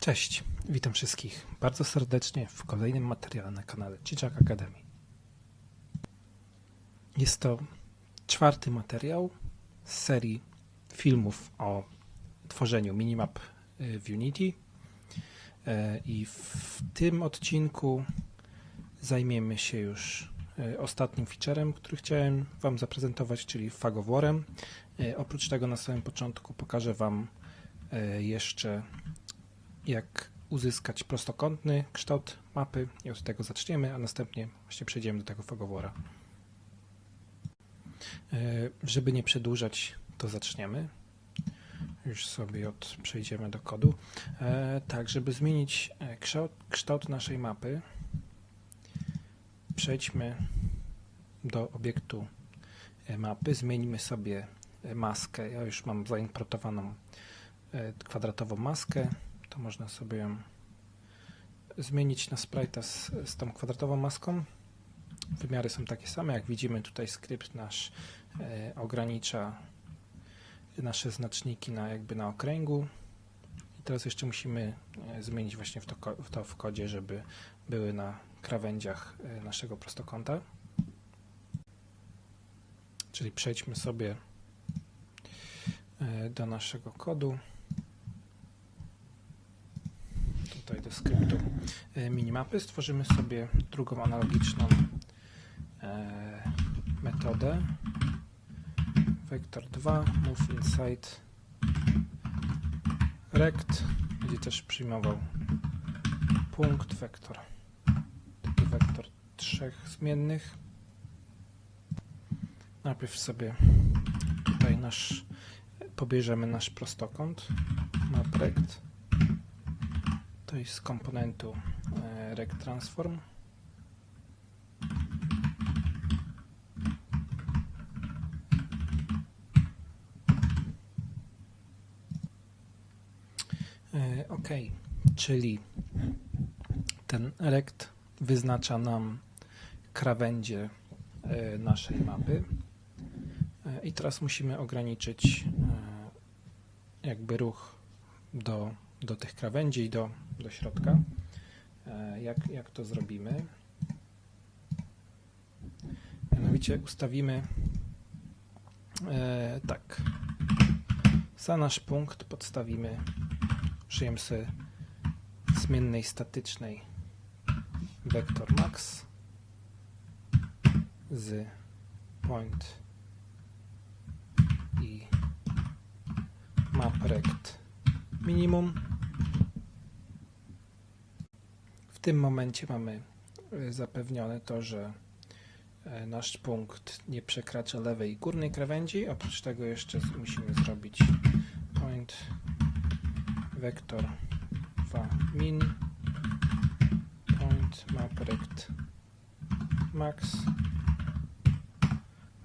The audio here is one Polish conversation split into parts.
Cześć, witam wszystkich bardzo serdecznie w kolejnym materiale na kanale Ciczak Academy. Jest to czwarty materiał z serii filmów o tworzeniu minimap y, w Unity E, i w tym odcinku zajmiemy się już y, ostatnim featurem, który chciałem Wam zaprezentować, czyli fagoworem. E, Oprócz tego na samym początku pokażę Wam e, jeszcze jak uzyskać prostokątny kształt mapy i od tego zaczniemy, a następnie właśnie przejdziemy do tego fagowora. E, Żeby nie przedłużać, to zaczniemy. Już sobie od, przejdziemy do kodu. E, tak, żeby zmienić e, kształt, kształt naszej mapy, przejdźmy do obiektu mapy, zmienimy sobie maskę. Ja już mam zaimportowaną kwadratową maskę, to można sobie zmienić na sprite'a z, z tą kwadratową maską. Wymiary są takie same, jak widzimy tutaj skrypt nasz e, ogranicza nasze znaczniki na jakby na okręgu. I teraz jeszcze musimy e, zmienić właśnie w to, w to w kodzie, żeby były na krawędziach e, naszego prostokąta. Czyli przejdźmy sobie e, do naszego kodu. Tutaj do skryptu e, minimapy. Stworzymy sobie drugą analogiczną e, metodę. Vector 2, move inside rect. Będzie też przyjmował punkt vektor. Taki wektor trzech zmiennych. Najpierw sobie tutaj nasz pobierzemy nasz prostokąt map rect. To jest z komponentu e, rect transform. E, Ok, czyli ten rect wyznacza nam krawędzie e, naszej mapy. I teraz musimy ograniczyć jakby ruch do, do tych krawędzi i do, do środka. E, Jak, jak to zrobimy? Mianowicie ustawimy e, tak. Za nasz punkt podstawimy sobie zmiennej statycznej vector max z point i map rect minimum. W tym momencie mamy y, zapewnione to, że e, nasz punkt nie przekracza lewej górnej krawędzi. Oprócz tego jeszcze musimy zrobić point vector va min point map rect max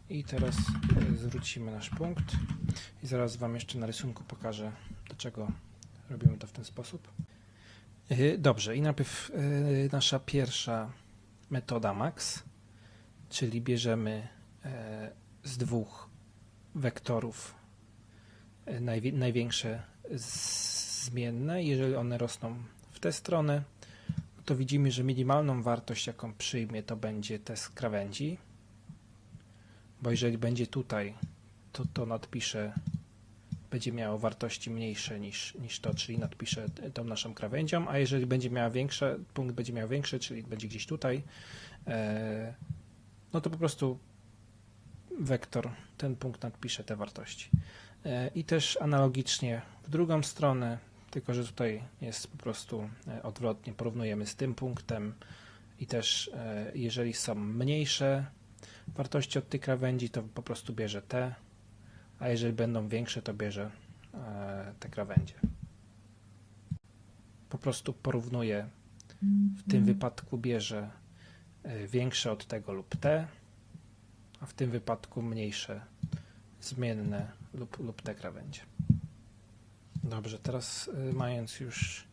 i teraz e, zwrócimy nasz punkt i zaraz Wam jeszcze na rysunku pokażę do czego robimy to w ten sposób. E, Dobrze i najpierw e, nasza pierwsza metoda max, czyli bierzemy e, z dwóch wektorów najwi- największe zmienne. Jeżeli one rosną w tę stronę, to widzimy, że minimalną wartość, jaką przyjmie, to będzie te z krawędzi. Bo jeżeli będzie tutaj, to to nadpisze, będzie miało wartości mniejsze niż, niż to, czyli nadpisze tą naszą krawędzią, a jeżeli będzie miała większe, punkt będzie miał większy, czyli będzie gdzieś tutaj, e, no to po prostu wektor, ten punkt nadpisze te wartości. E, I też analogicznie w drugą stronę, tylko że tutaj jest po prostu e, odwrotnie, porównujemy z tym punktem i też jeżeli są mniejsze wartości od tej krawędzi, to po prostu bierze te, a jeżeli będą większe, to bierze e, te krawędzie. Po prostu porównuje, w tym wypadku bierze e, większe od tego lub te, a w tym wypadku mniejsze zmienne lub, lub te krawędzie. Dobrze, teraz y, mając już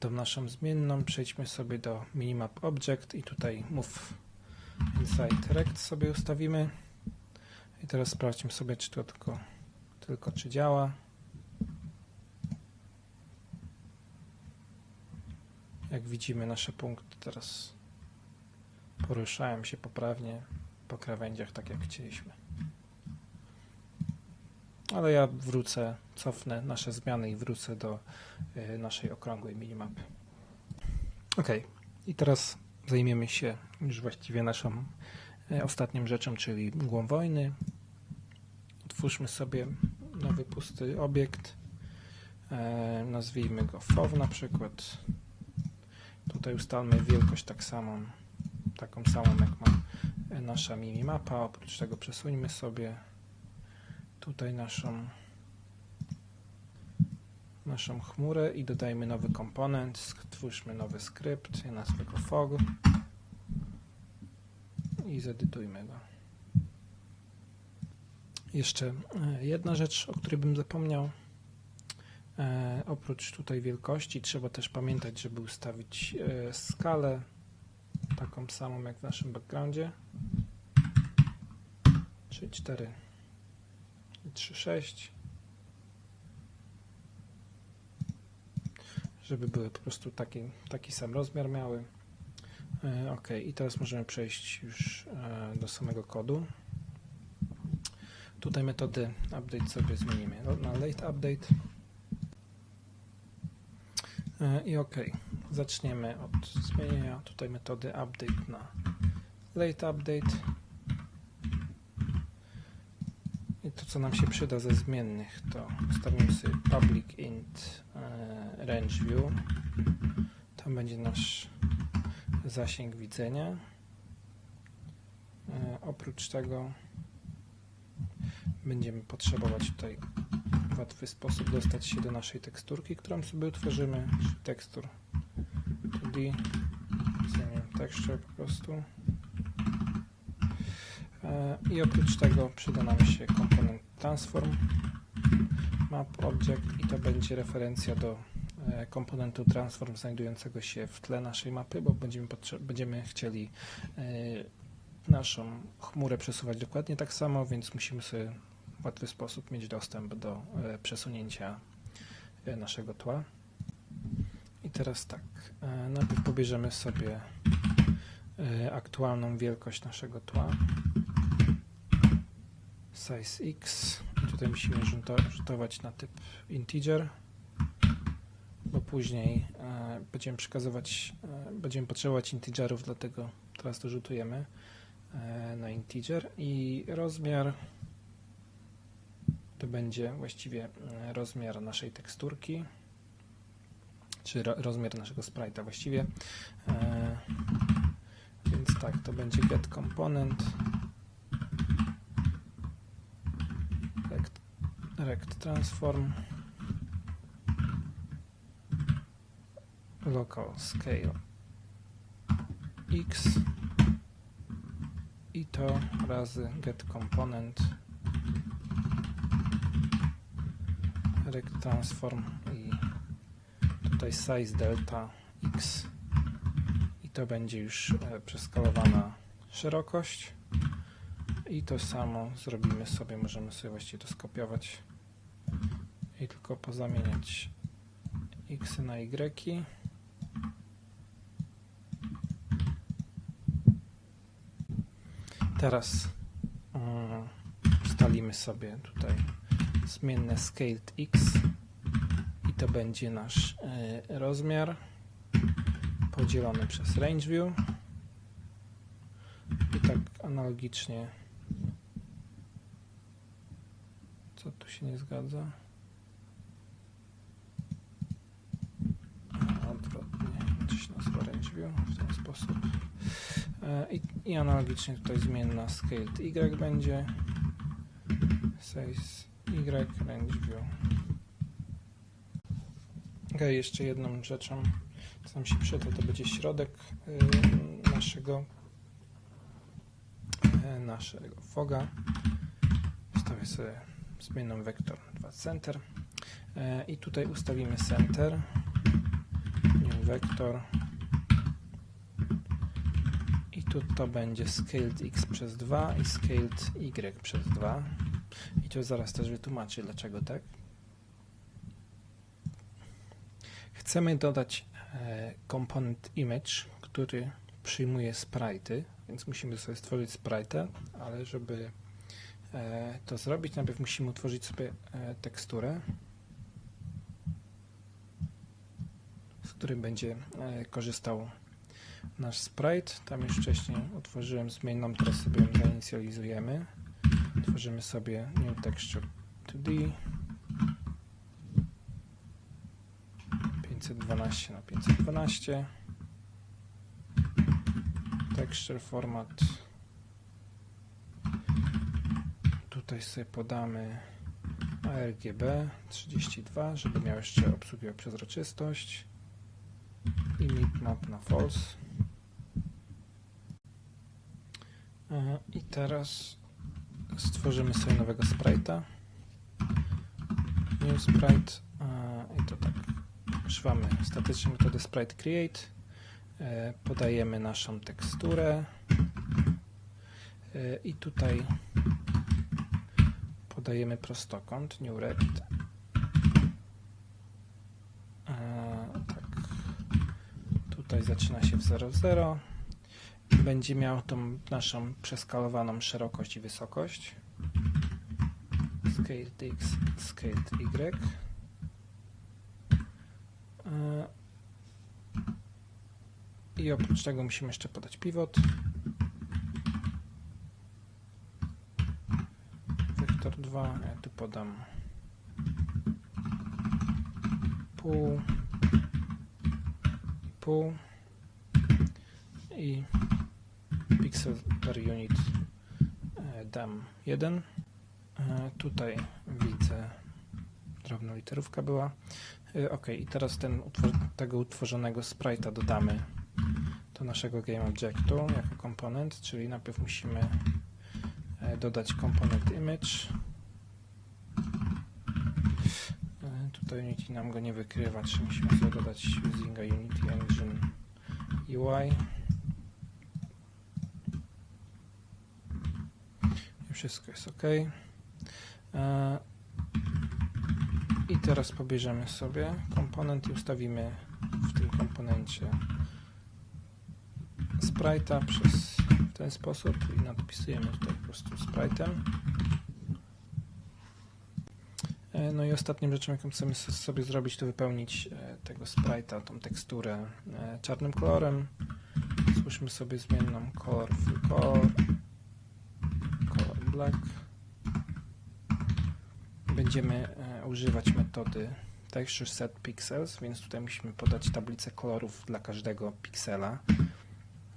tą naszą zmienną, przejdźmy sobie do minimap object i tutaj move inside rect sobie ustawimy. I teraz sprawdźmy sobie, czy to tylko, tylko czy działa. Jak widzimy, nasze punkty teraz poruszają się poprawnie po krawędziach, tak jak chcieliśmy. Ale ja wrócę, cofnę nasze zmiany i wrócę do y, naszej okrągłej minimapy. Ok, i teraz zajmiemy się już właściwie naszą ostatnią rzeczą, czyli mgłą wojny. Otwórzmy sobie nowy pusty obiekt. E, nazwijmy go FOW na przykład. Tutaj ustalmy wielkość tak samą, taką samą jak ma e, nasza minimapa. Oprócz tego przesuńmy sobie tutaj naszą naszą chmurę i dodajmy nowy komponent. Stwórzmy nowy skrypt. Ja nazwę go FOG i zedytujmy go. Jeszcze e, jedna rzecz, o której bym zapomniał. E, oprócz tutaj wielkości trzeba też pamiętać, żeby ustawić e, skalę taką samą jak w naszym backgroundzie. Czyli 4 i 3, 6. Żeby były po prostu taki, taki sam rozmiar miały. E, ok, i teraz możemy przejść już e, do samego kodu. Tutaj metody update sobie zmienimy na late update. E, I ok, zaczniemy od zmienienia tutaj metody update na late update. I to co nam się przyda ze zmiennych to ustawimy sobie public int range view. Tam będzie nasz zasięg widzenia. E, oprócz tego będziemy potrzebować tutaj w łatwy sposób dostać się do naszej teksturki, którą sobie utworzymy, czyli tekstur 2D, zamieniam texture po prostu. E, I oprócz tego przyda nam się komponent transform map object i to będzie referencja do komponentu transform znajdującego się w tle naszej mapy, bo będziemy, będziemy chcieli e, naszą chmurę przesuwać dokładnie tak samo, więc musimy sobie w łatwy sposób mieć dostęp do e, przesunięcia e, naszego tła. I teraz tak, e, najpierw pobierzemy sobie e, aktualną wielkość naszego tła. Size X. I tutaj musimy rzuto- rzutować na typ integer, bo później e, będziemy przekazywać, e, będziemy potrzebować integerów, dlatego teraz to rzutujemy e, na integer i rozmiar to będzie właściwie rozmiar naszej teksturki, czy ro, rozmiar naszego sprite'a właściwie. Więc tak, to będzie get component rect, rect transform local scale. X i to razy get component. Rect transform i tutaj size delta x. I to będzie już e, przeskalowana szerokość. I to samo zrobimy sobie, możemy sobie właściwie to skopiować. I tylko pozamieniać x na y teraz mm, ustalimy sobie tutaj zmienne scaled x i to będzie nasz e, rozmiar podzielony przez range view. I tak analogicznie co tu się nie zgadza? Odwrotnie się nazywa range view w ten sposób i, i analogicznie tutaj zmienna scaled y będzie. Size y range view Ok, jeszcze jedną rzeczą, co nam się przyda, to będzie środek y, naszego y, naszego foga. Ustawię sobie zmienną vektor 2 center. Y, i tutaj ustawimy center, new vector tu to będzie scaled x przez 2 i scaled y przez 2 i to zaraz też wytłumaczę dlaczego tak. Chcemy dodać e, component image, który przyjmuje sprite'y, więc musimy sobie stworzyć sprite'a, ale żeby e, to zrobić, najpierw musimy utworzyć sobie e, teksturę, z którym będzie korzystał nasz sprite. Tam już wcześniej utworzyłem zmienną, teraz sobie ją zainicjalizujemy. Tworzymy sobie new texture 2D 512 na 512 texture format. Tutaj sobie podamy ARGB 32, żeby miał jeszcze obsługę przezroczystość. I map na false E, i teraz stworzymy sobie nowego sprite'a. New sprite e, i to tak używamy statycznej metody sprite create. E, podajemy naszą teksturę. E, i tutaj podajemy prostokąt new rect. Tak. Tutaj zaczyna się w 0,0 będzie miał tą naszą przeskalowaną szerokość i wysokość. Scale x, scale y. E, i oprócz tego musimy jeszcze podać pivot. Wektor 2, ja tu podam pół pół. I pixel per unit e, dam 1. E, Tutaj widzę drobna literówka była. E, Ok, i teraz ten, tego utworzonego sprite'a dodamy do naszego GameObjectu jako komponent, czyli najpierw musimy dodać komponent image. Tutaj Unity nam go nie wykrywa, czyli musimy dodać using a Unity Engine UI. I wszystko jest ok. E, I teraz pobierzemy sobie komponent i ustawimy w tym komponencie sprite'a przez w ten sposób i nadpisujemy tutaj po prostu sprite'em. E, No i ostatnią rzeczą, jaką chcemy sobie zrobić, to wypełnić e, tego sprite'a, tą teksturę czarnym kolorem. Stwórzmy sobie zmienną color full color, Będziemy e, używać metody texture set pixels, więc tutaj musimy podać tablicę kolorów dla każdego piksela.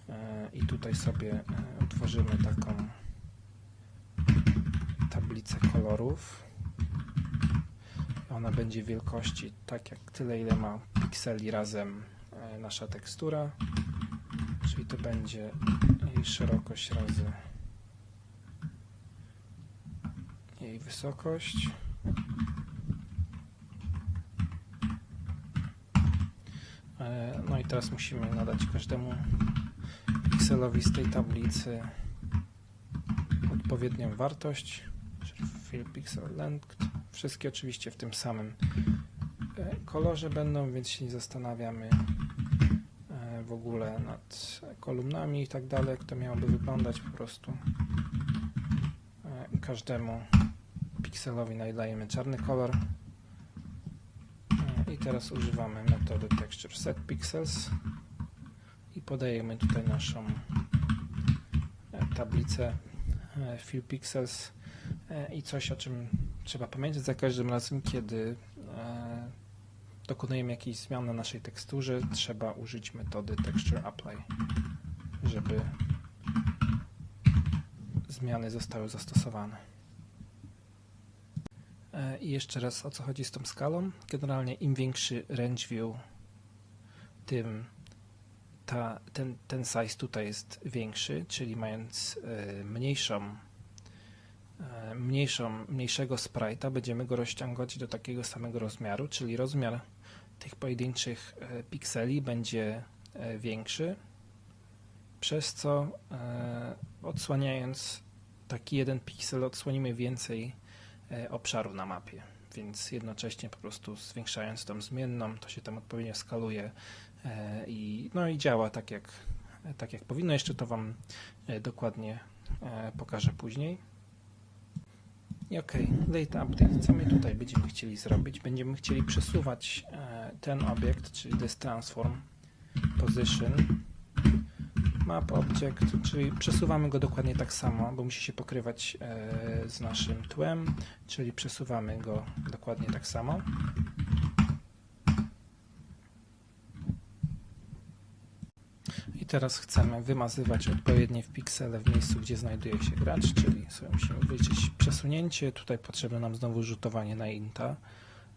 E, I tutaj sobie e, utworzymy taką tablicę kolorów. Ona będzie wielkości tak jak tyle, ile ma pikseli razem nasza tekstura. Czyli to będzie jej szerokość razy jej wysokość. E, No i teraz musimy nadać każdemu pikselowi z tej tablicy odpowiednią wartość, fill pixel length. Wszystkie oczywiście w tym samym e, kolorze będą, więc się nie zastanawiamy e, w ogóle nad kolumnami i tak dalej, jak to miałoby wyglądać po prostu. Każdemu pikselowi nadajemy czarny kolor. E, I teraz używamy metody texture set pixels i podajemy tutaj naszą e, tablicę e, fill pixels i coś o czym trzeba pamiętać za każdym razem, kiedy dokonujemy jakiejś zmian na naszej teksturze, trzeba użyć metody texture apply, żeby zmiany zostały zastosowane. E, I jeszcze raz o co chodzi z tą skalą. Generalnie im większy range view, tym ta, ten, ten size tutaj jest większy, czyli mając e, mniejszą, e, mniejszą, mniejszego sprite'a będziemy go rozciągać do takiego samego rozmiaru, czyli rozmiar tych pojedynczych pikseli będzie większy, przez co odsłaniając taki jeden piksel odsłonimy więcej obszaru na mapie, więc jednocześnie po prostu zwiększając tą zmienną, to się tam odpowiednio skaluje e, i, no i działa tak jak, tak jak powinno. Jeszcze to Wam e, dokładnie e, pokażę później. I ok, data update. Co my tutaj będziemy chcieli zrobić? Będziemy chcieli przesuwać e, ten obiekt, czyli this transform position map object, czyli przesuwamy go dokładnie tak samo, bo musi się pokrywać e, z naszym tłem, czyli przesuwamy go dokładnie tak samo. I teraz chcemy wymazywać odpowiednie w piksele w miejscu, gdzie znajduje się gracz, czyli sobie musimy wyliczyć przesunięcie. Tutaj potrzebne nam znowu rzutowanie na inta,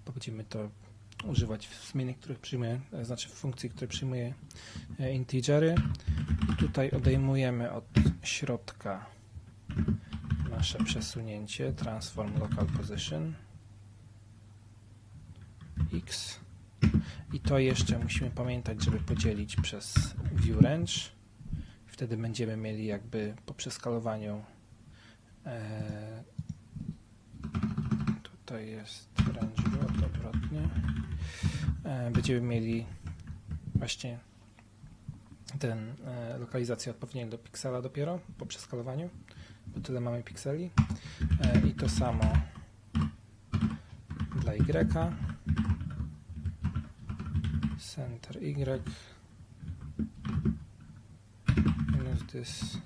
bo będziemy to używać w których przyjmuje, e, znaczy w funkcji, które przyjmuje e, integery. Tutaj odejmujemy od środka nasze przesunięcie transform local position x i to jeszcze musimy pamiętać, żeby podzielić przez view range. Wtedy będziemy mieli jakby po przeskalowaniu e, tutaj jest odwrotnie. E, będziemy mieli właśnie ten e, lokalizację odpowiednią do piksela dopiero po przeskalowaniu, bo tyle mamy pikseli. E, I to samo dla Y. Center Y minus this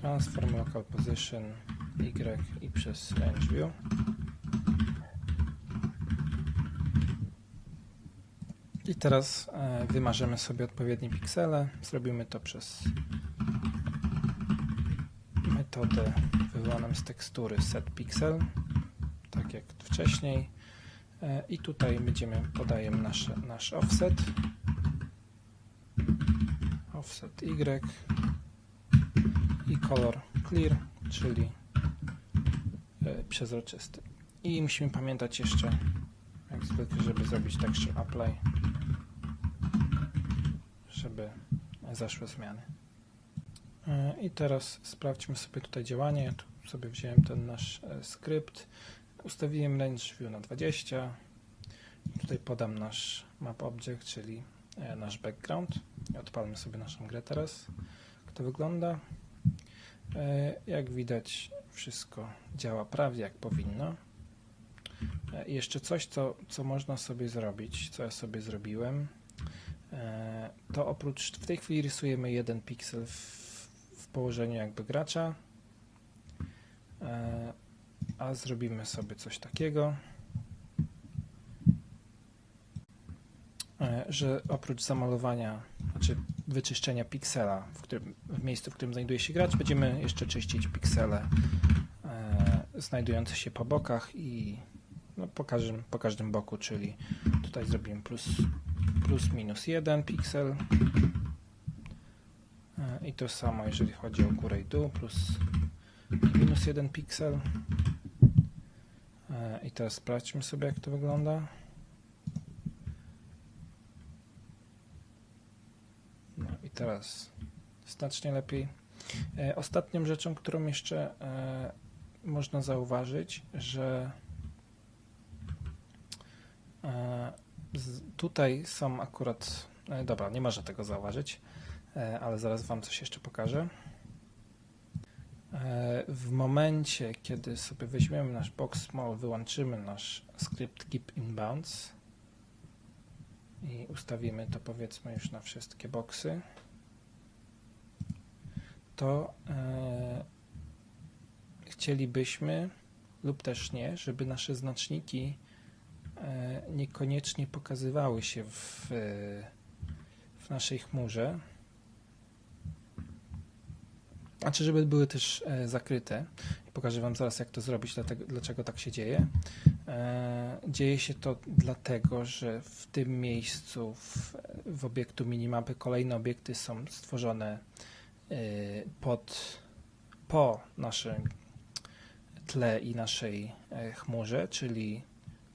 transform local position Y i przez range view. I teraz e, wymarzymy sobie odpowiednie piksele. Zrobimy to przez metodę wywołaną z tekstury setPixel, tak jak wcześniej. E, I tutaj będziemy podajemy nasze, nasz offset. Offset Y i color clear, czyli e, przezroczysty. I musimy pamiętać jeszcze, jak zwykle, żeby zrobić texture apply żeby zaszły zmiany. E, I teraz sprawdźmy sobie tutaj działanie. Tu sobie wziąłem ten nasz e, skrypt. Ustawiłem range view na 20. Tutaj podam nasz map object, czyli e, nasz background. Odpalmy sobie naszą grę teraz. Jak to wygląda? Jak widać, wszystko działa prawie jak powinno. I jeszcze coś, co, co można sobie zrobić, co ja sobie zrobiłem to oprócz, w tej chwili rysujemy jeden piksel w, w położeniu jakby gracza, e, a zrobimy sobie coś takiego, e, że oprócz zamalowania, znaczy wyczyszczenia piksela w, którym, w miejscu, w którym znajduje się gracz, będziemy jeszcze czyścić piksele znajdujące się po bokach i no, po, każdym, po każdym boku, czyli tutaj zrobimy plus plus minus 1 piksel. E, i to samo jeżeli chodzi o górę i dół plus minus 1 piksel. E, i teraz sprawdźmy sobie jak to wygląda. No i teraz znacznie lepiej. E, ostatnią rzeczą, którą jeszcze można zauważyć, że tutaj są akurat, e, dobra, nie można tego zauważyć, e, ale zaraz Wam coś jeszcze pokażę. E, w momencie, kiedy sobie weźmiemy nasz box small, wyłączymy nasz script keep inbounds i ustawimy to powiedzmy już na wszystkie boxy, to e, chcielibyśmy lub też nie, żeby nasze znaczniki niekoniecznie pokazywały się w, w naszej chmurze. Znaczy, żeby były też e, zakryte. Pokażę Wam zaraz, jak to zrobić, dlatego, dlaczego tak się dzieje. E, dzieje się to dlatego, że w tym miejscu, w, w obiektu minimapy, kolejne obiekty są stworzone pod, po naszym tle i naszej chmurze, czyli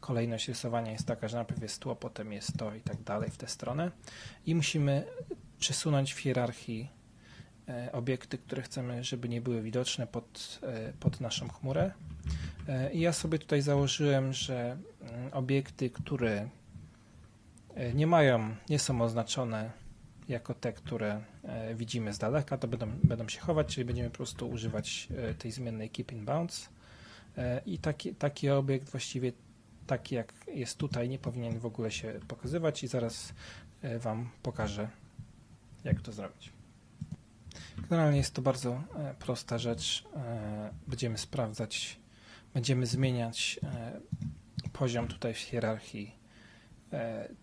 kolejność rysowania jest taka, że najpierw jest tło, potem jest to i tak dalej w tę stronę. I musimy przesunąć w hierarchii e, obiekty, które chcemy, żeby nie były widoczne pod, e, pod naszą chmurę. E, I ja sobie tutaj założyłem, że mm, obiekty, które nie mają, nie są oznaczone jako te, które widzimy z daleka, to będą, będą się chować, czyli będziemy po prostu używać tej zmiennej keep in bounds. E, I taki, taki obiekt właściwie taki jak jest tutaj nie powinien w ogóle się pokazywać i zaraz e, Wam pokażę jak to zrobić. Generalnie jest to bardzo e, prosta rzecz. E, Będziemy sprawdzać, będziemy zmieniać poziom tutaj w hierarchii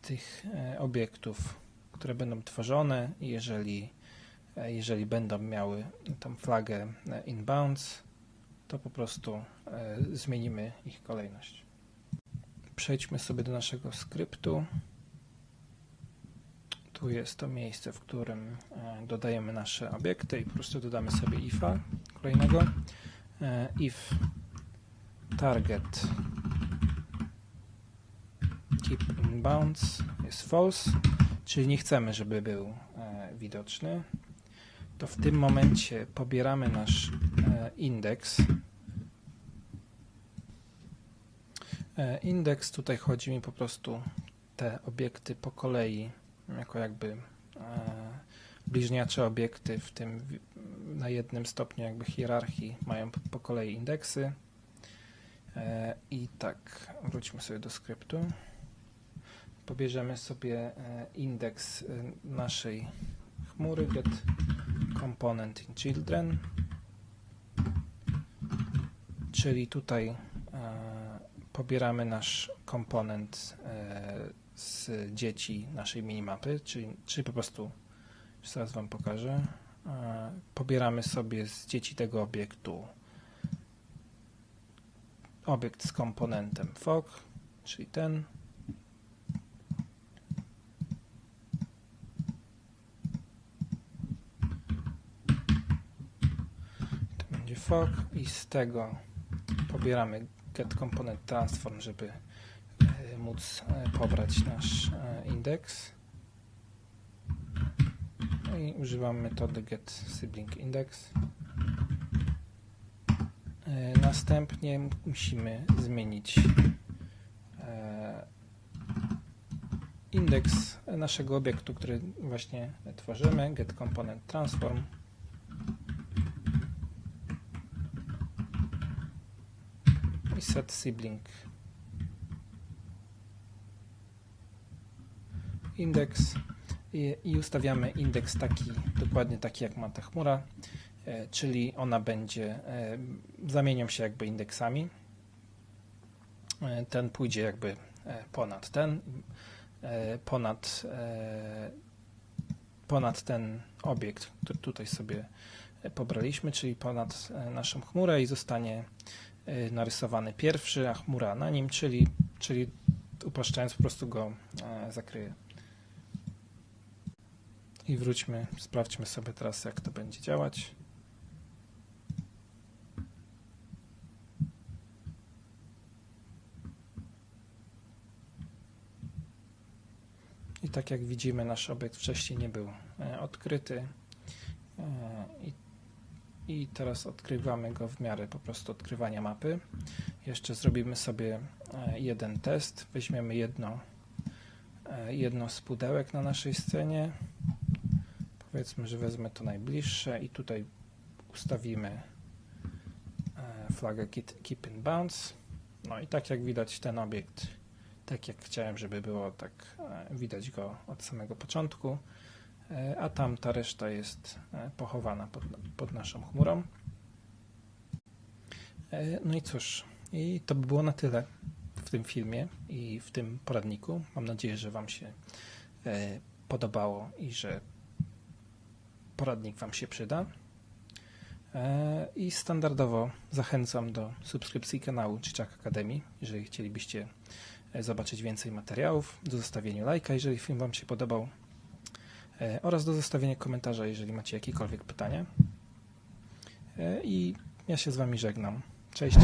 tych obiektów, które będą tworzone. Jeżeli, jeżeli będą miały tą flagę inbounds, to po prostu zmienimy ich kolejność. Przejdźmy sobie do naszego skryptu. Tu jest to miejsce, w którym e, dodajemy nasze obiekty i po prostu dodamy sobie ifa kolejnego. E, If target keep in bounds jest false, czyli nie chcemy, żeby był e, widoczny, to w tym momencie pobieramy nasz indeks. E, Indeks tutaj chodzi mi po prostu te obiekty po kolei, jako jakby e, bliźniacze obiekty w tym na jednym stopniu jakby hierarchii mają po, kolei indeksy. E, I tak, wróćmy sobie do skryptu. Pobierzemy sobie e, indeks e, naszej chmury get component in children, czyli tutaj e, pobieramy nasz komponent e, z dzieci naszej minimapy, czyli, czyli po prostu, zaraz Wam pokażę, pobieramy sobie z dzieci tego obiektu obiekt z komponentem fog, czyli ten. To będzie fog i z tego pobieramy get component transform, żeby e, móc e, pobrać nasz e, indeks. No i używamy metody get sibling index. Następnie musimy zmienić indeks naszego obiektu, który właśnie tworzymy, get component transform. Set sibling indeks i, i ustawiamy indeks taki, dokładnie taki jak ma ta chmura, e, czyli ona będzie, e, zamienią się jakby indeksami. E, ten pójdzie jakby ponad ten, ponad, ponad ten obiekt, który tutaj sobie pobraliśmy, czyli ponad naszą chmurę i zostanie narysowany pierwszy, a chmura na nim, czyli, czyli upraszczając po prostu go e, zakryje. I wróćmy, sprawdźmy sobie teraz jak to będzie działać. I tak jak widzimy, nasz obiekt wcześniej nie był e, odkryty. I teraz odkrywamy go w miarę po prostu odkrywania mapy. Jeszcze zrobimy sobie e, jeden test. Weźmiemy jedno, e, jedno z pudełek na naszej scenie. Powiedzmy, że wezmę to najbliższe i tutaj ustawimy e, flagę keep- in Bounds. No i tak jak widać ten obiekt, tak jak chciałem, żeby było, tak widać go od samego początku a tam ta reszta jest e, pochowana pod, pod naszą chmurą. E, No i cóż, i to by było na tyle w tym filmie i w tym poradniku. Mam nadzieję, że Wam się e, podobało i że poradnik Wam się przyda. E, I standardowo zachęcam do subskrypcji kanału Czyczak Academy, jeżeli chcielibyście e, zobaczyć więcej materiałów, do zostawienia lajka, jeżeli film Wam się podobał e, oraz do zostawienia komentarza, jeżeli macie jakiekolwiek pytania. E, I ja się z Wami żegnam. Cześć.